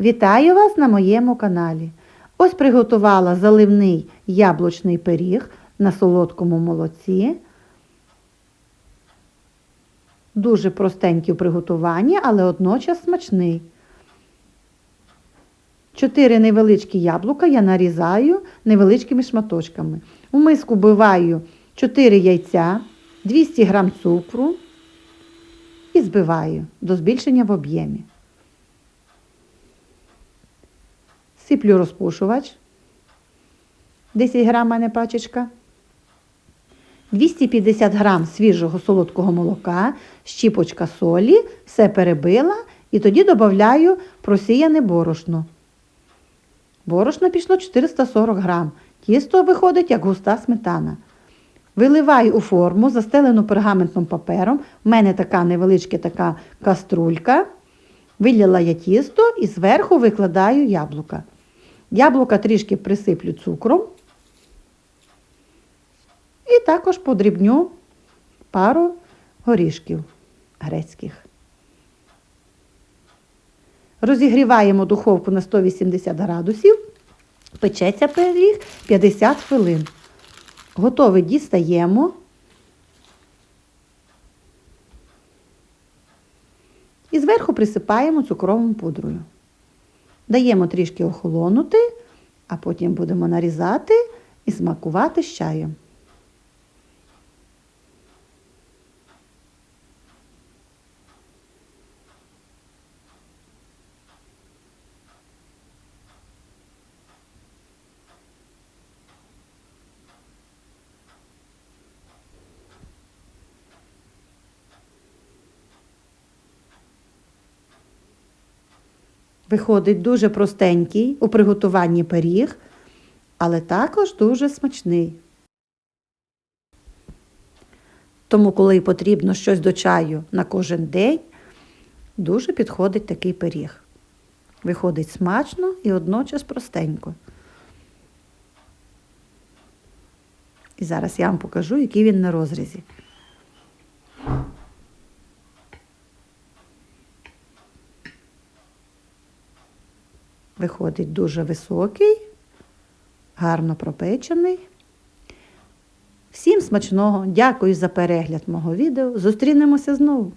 Вітаю вас на моєму каналі. Ось приготувала заливний яблучний пиріг на солодкому молоці. Дуже простенький у приготуванні, але одночас смачний. Чотири невеличкі яблука я нарізаю невеличкими шматочками. У миску вбиваю 4 яйця, 200 г цукру і збиваю до збільшення в об'ємі. Сиплю розпушувач. 10 грам мене пачечка. 250 грам свіжого солодкого молока, щіпочка солі, все перебила і тоді додаю просіяне борошно. Борошно пішло 440 грам. Тісто виходить як густа сметана. Виливаю у форму, застелену пергаментним папером. У мене така невеличка така каструлька. Вилила я тісто і зверху викладаю яблука. Яблука трішки присиплю цукром. І також подрібню пару горішків грецьких. Розігріваємо духовку на 180 градусів. Печеться пиріг 50 хвилин. Готовий дістаємо. І зверху присипаємо цукровою пудрою. Даємо трішки охолонути, а потім будемо нарізати і смакувати з чаєм. Виходить дуже простенький у приготуванні пиріг, але також дуже смачний. Тому, коли потрібно щось до чаю на кожен день, дуже підходить такий пиріг. Виходить смачно і одночас простенько. І зараз я вам покажу, який він на розрізі. Виходить дуже високий, гарно пропечений. Всім смачного! Дякую за перегляд мого відео. Зустрінемося знову!